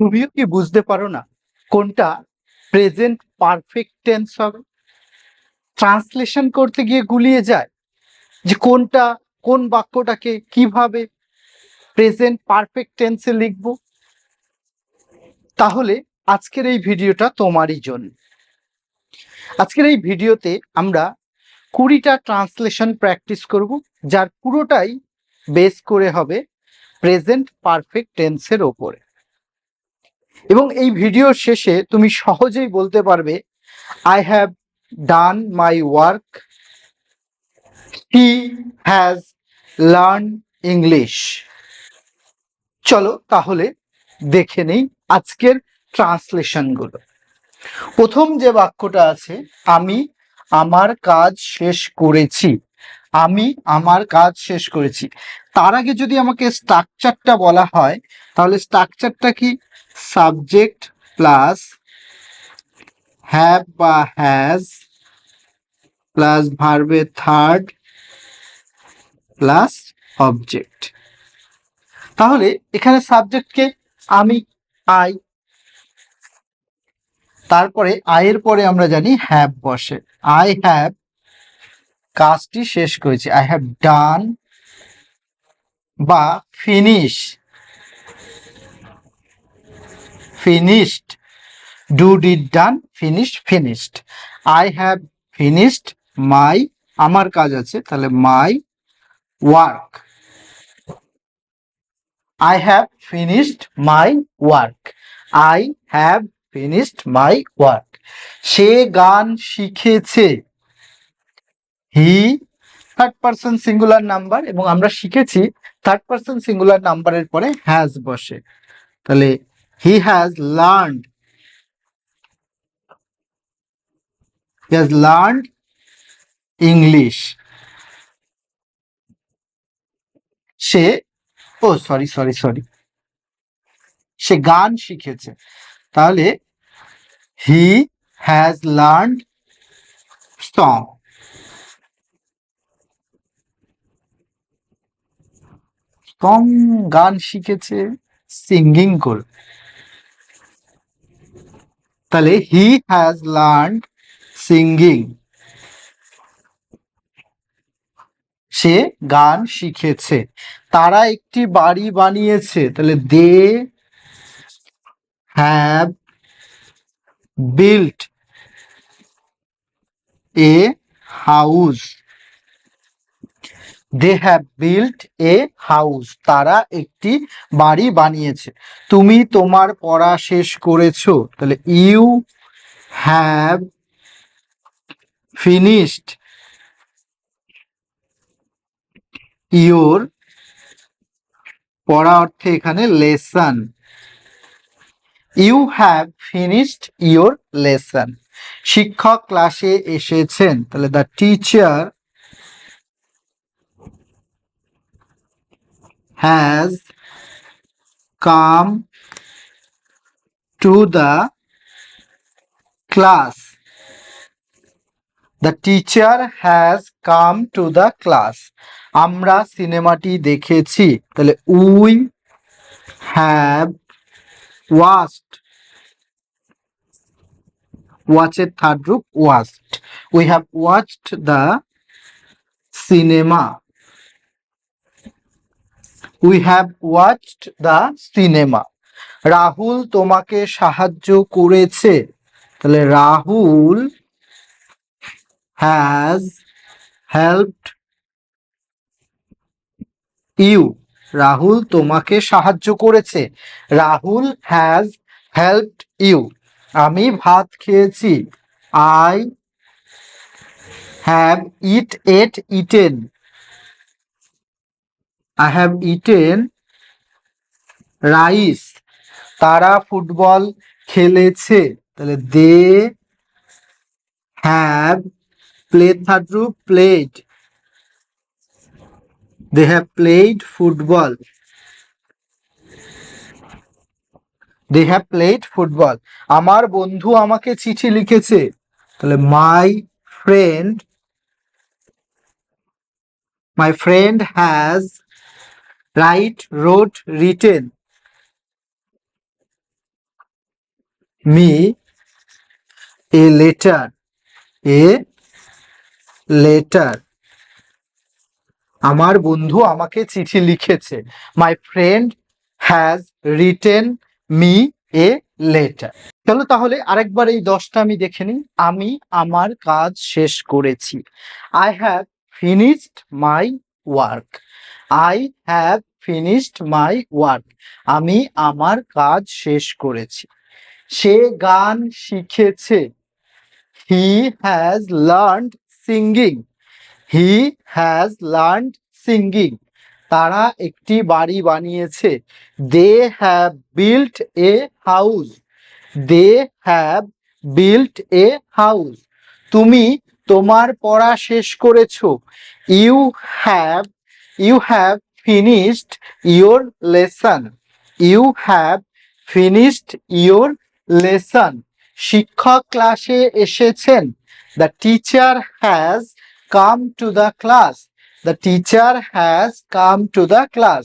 তুমিও কি বুঝতে পারো না কোনটা প্রেজেন্ট পারফেক্ট টেন্স হবে? ট্রান্সলেশন করতে গিয়ে গুলিয়ে যায় যে কোনটা, কোন বাক্যটাকে কীভাবে প্রেজেন্ট পারফেক্ট টেন্সে লিখব? তাহলে আজকের এই ভিডিওটা তোমারই জন্য। আজকের এই ভিডিওতে আমরা কুড়িটা ট্রান্সলেশন প্র্যাকটিস করব, যার পুরোটাই বেস করে হবে প্রেজেন্ট পারফেক্ট টেন্সের ওপরে। এবং এই ভিডিওর শেষে তুমি সহজেই বলতে পারবে I have done my work he has learn English চলো তাহলে দেখে নেই আজকের ট্রান্সলেশনগুলো প্রথম যে বাক্যটা আছে, আমি আমার কাজ শেষ করেছি। আমি আমার কাজ শেষ করেছি। তার আগে যদি আমাকে স্ট্রাকচারটা বলা হয়, তাহলে স্ট্রাকচারটা কি? সাবজেক্ট প্লাস হ্যাভ বা হ্যাজ প্লাস ভার্বের থার্ড প্লাস অবজেক্ট তাহলে এখানে সাবজেক্টকে আমি আই তারপরে আয়ের পরে আমরা জানি হ্যাভ বসে। আই হ্যাভ কাজটি শেষ করেছি। আই হ্যাভ ডান বা finish finished do did done finish finished I have finished my আমার কাজ আছে, তাহলে my work I have finished my work I have finished my work সে গান শিখেছে। He third person singular number এবং আমরা শিখেছি থার্ড পার্সন সিঙ্গুলার নাম্বারের পরে হ্যাজ বসে। তাহলে he has learned has learned English সে, ও সরি সরি সরি সে গান শিখেছে। তাহলে he has learned song song গান শিখেছে সিঙ্গিং করে, তাহলে হি হ্যাজ লার্ন সিঙ্গিং সে গান শিখেছে, তারা একটি বাড়ি বানিয়েছে, তাহলে they have built a house they have built a house তারা একটি বাড়ি বানিয়েছে। তুমি তোমার পড়া শেষ করেছ। তাহলে ইউ হ্যাভ ফিনিশড ইউর পড়া অর্থে এখানে lesson you have finished your lesson শিক্ষক ক্লাসে এসেছেন। তাহলে the teacher has come to the class. The teacher has come to the class. আমরা সিনেমাটি দেখেছি তাহলে উই হ্যাভ ওয়াচড ওয়াচের থার্ড রূপ watched we have watched the cinema we have watched the cinema Rahul তোমাকে সাহায্য করেছে। তাহলে Rahul has helped you Rahul তোমাকে সাহায্য করেছে। রাহুল হ্যাজ হেল্পড ইউ আমি ভাত খেয়েছি। I have eat ate eaten I have eaten rice তারা ফুটবল খেলেছে। তাহলে দে হ্যাভ প্লে থার্ড রূপ played they have played football they have played football আমার বন্ধু আমাকে চিঠি লিখেছে। তাহলে my friend my friend has write wrote written me a letter a letter আমার বন্ধু আমাকে চিঠি লিখেছে। My friend has written me a letter চলো তাহলে আরেকবার এই দশটা আমি দেখে নিই। আমি আমার কাজ শেষ করেছি। I have finished my work I have finished my work আমি আমার কাজ শেষ করেছি। সে গান শিখেছে। He has learned singing he has learned singing তারা একটি বাড়ি বানিয়েছে। They have built a house they have built a house তুমি তোমার পড়া শেষ করেছ। You have you have finished your lesson you have finished your lesson শিক্ষক ক্লাসে এসেছেন। The teacher has come to the class the teacher has come to the class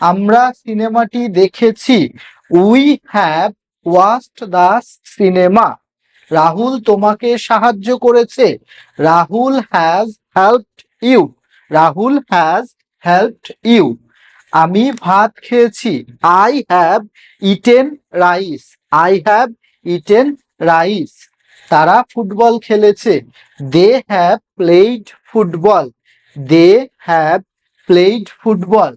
আমরা সিনেমাটি দেখেছি। We have watched the cinema Rahul তোমাকে সাহায্য করেছে। Rahul has helped you Rahul has helped you আমি ভাত খেয়েছি। I have eaten rice I have eaten rice তারা ফুটবল খেলেছে। They have played football they have played football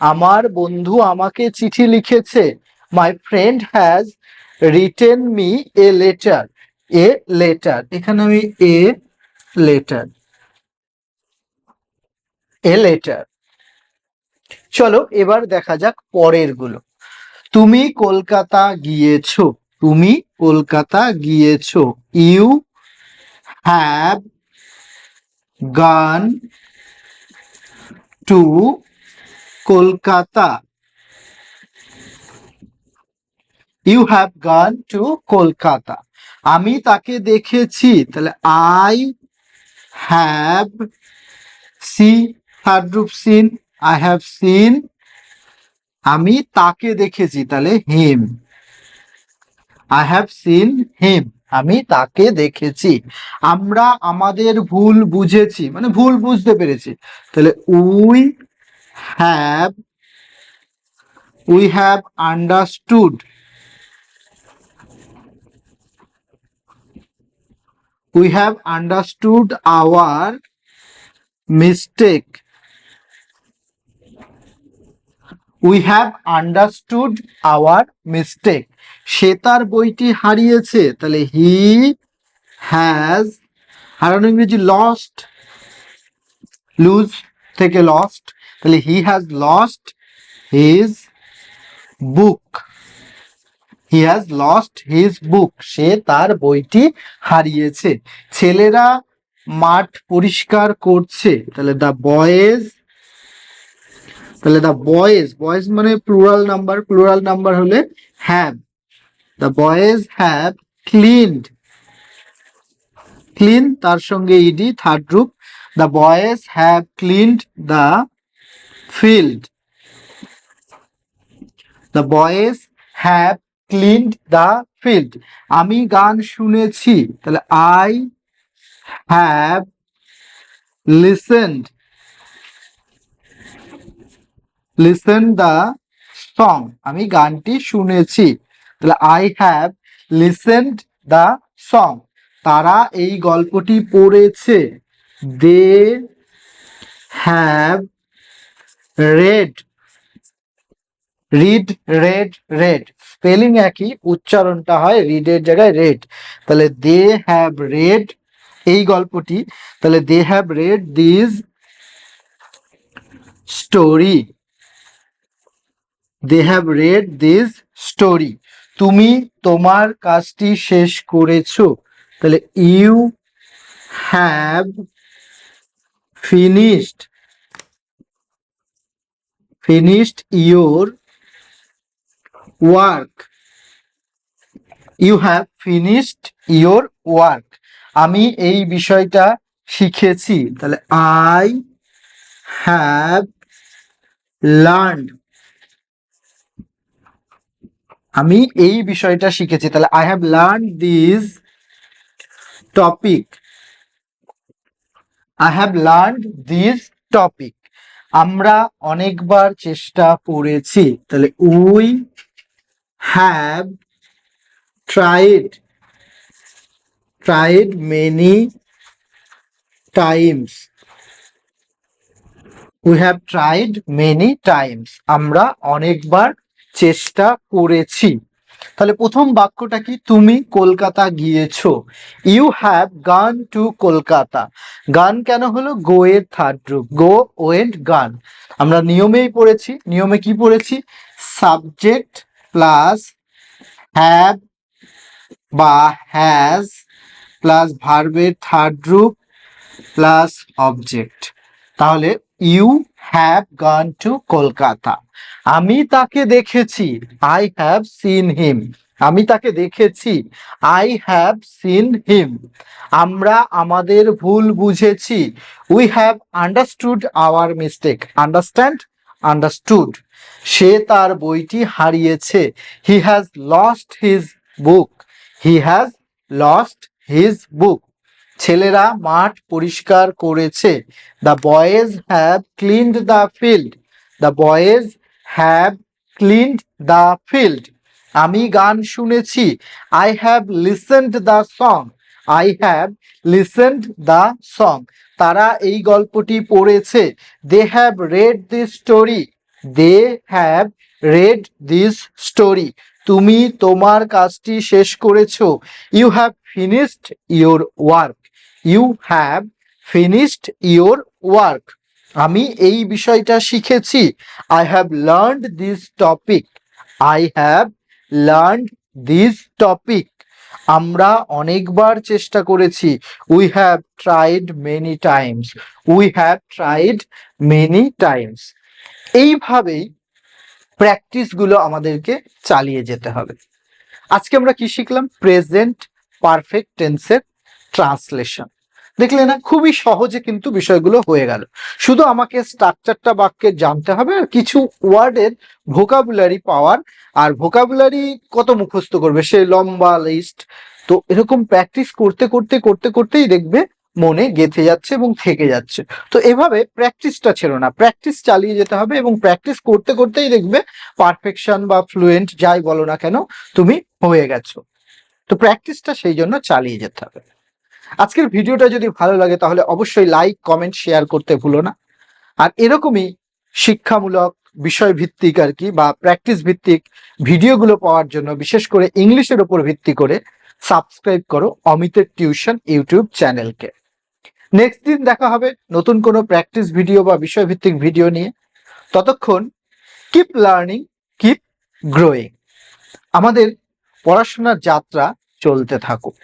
আমার বন্ধু আমাকে চিঠি লিখেছে। My friend has written me a letter a letter এখানে আমি এ লেটার এ লেটার চলো এবার দেখা যাক পরেরগুলো। তুমি কলকাতা গিয়েছো, তুমি কলকাতা গিয়েছো। You have gone to Kolkata you have gone to Kolkata আমি তাকে দেখেছি, তাহলে আই হ্যাভ সি থার্ড রূপ সিন আই হ্যাভ সিন আমি তাকে দেখেছি, তাহলে him I have seen him আমি তাকে দেখেছি। আমরা আমাদের ভুল বুঝেছি মানে ভুল বুঝতে পেরেছি। তাহলে we have we have understood we have understood our mistake we have understood our mistake সে তার বইটি হারিয়েছে। তাহলে হি হ্যাজ হারানো ইংরেজি লস্ট লুজ থেকে লস্ট তাহলে he has lost his book he has lost his book সে তার বইটি হারিয়েছে। ছেলেরা মাঠ পরিষ্কার করছে। তাহলে দ্য বয়েজ তাহলে দ্য বয়েজ বয়েজ মানে প্লুরাল নাম্বার প্লুরাল নাম্বার হলে have the boys have cleaned clean তার সঙ্গে ইডি থার্ড রূপ the boys have cleaned the field the boys have cleaned the field আমি গান শুনেছি, তাহলে I have listened listen the song আমি গানটি শুনেছি। তাহলে I have listened the song তারা এই গল্পটি পড়েছে। They have read read read read spelling একই, উচ্চারণটা হয় রিডের জায়গায় রেড তাহলে দে হ্যাভ রেড এই গল্পটি। তাহলে they have read this story they have read this story তুমি তোমার কাজটি শেষ করেছ। তাহলে you have finished finished your work you have finished your work আমি এই বিষয়টা শিখেছি। তাহলে আই হ্যাভ লার্নড আমি এই বিষয়টা শিখেছি। তাহলে I have learn this topic I have learn this topic আমরা অনেকবার চেষ্টা করেছি। তাহলে we have tried tried many times we have tried many times আমরা অনেকবার চেষ্টা করেছি। তাহলে প্রথম বাক্যটা কি? তুমি কলকাতা গিয়েছো। You have gone to Kolkata. Gone কেন হলো? গো এর থার্ড রূপ গো ওয়েন্ট গান আমরা নিয়মেই পড়েছি। নিয়মে কি পড়েছি? সাবজেক্ট প্লাস হ্যাভ বা হ্যাজ প্লাস ভার্বের থার্ড রূপ প্লাস অবজেক্ট তাহলে you have gone to Kolkata আমি তাকে দেখেছি। আই হ্যাভ সিন হিম আমি তাকে দেখেছি। আই হ্যাভ সিন হিম আমরা আমাদের ভুল বুঝেছি। We have understood our mistake understand understood সে তার বইটি হারিয়েছে। He has lost his book he has lost his book ছেলেরা মাঠ পরিষ্কার করেছে। The boys have cleaned the field the boys have cleaned the field আমি গান শুনেছি। I have listened the song I have listened the song তারা এই গল্পটি পড়েছে। They have read this story they have read this story তুমি তোমার কাজটি শেষ করেছ। You have finished your work you have finished your work আমি এই বিষয়টা শিখেছি। I have learned this topic I have learned this topic আমরা অনেকবার চেষ্টা করেছি। We have tried many times we have tried many times এইভাবেই প্র্যাকটিসগুলো আমাদেরকে চালিয়ে যেতে হবে। আজকে আমরা কি শিখলাম? প্রেজেন্ট পারফেক্ট টেন্সের ট্রান্সলেশন দেখলে না, খুবই সহজে কিন্তু বিষয়গুলো হয়ে গেল। শুধু আমাকে স্ট্রাকচারটা বাক্যে জানতে হবে আর কিছু ওয়ার্ডের ভোকাবুলারি পাওয়ার, আর ভোকাবুলারি কত মুখস্থ করবে? সে লম্বা লিস্ট তো এরকম প্র্যাকটিস করতে করতে করতে, করতেই দেখবে মনে গেঁথে যাচ্ছে এবং থেকে যাচ্ছে। তো এভাবে প্র্যাকটিসটা ছিল না। প্র্যাকটিস চালিয়ে যেতে হবে এবং প্র্যাকটিস করতে, করতেই দেখবে পারফেকশন বা ফ্লুয়েন্ট যাই বলো না কেন, তুমি হয়ে গেছো। তো প্র্যাকটিসটা সেই জন্য চালিয়ে যেতে হবে। আজকের ভিডিওটা যদি ভালো লাগে, তাহলে অবশ্যই লাইক কমেন্ট শেয়ার করতে ভুলো না। আর এরকমই শিক্ষামূলক বিষয় ভিত্তিক আর কি বা প্র্যাকটিস ভিত্তিক ভিডিওগুলো পাওয়ার জন্য, বিশেষ করে ইংলিশের উপর ভিত্তি করে সাবস্ক্রাইব করো অমিতের টিউশন ইউটিউব চ্যানেলকে। নেক্সট দিন দেখা হবে নতুন কোনো প্র্যাকটিস ভিডিও বা বিষয় ভিত্তিক ভিডিও নিয়ে। ততক্ষণ কিপ লার্নিং কিপ গ্রোয়িং আমাদের পড়াশোনার যাত্রা চলতে থাকুক।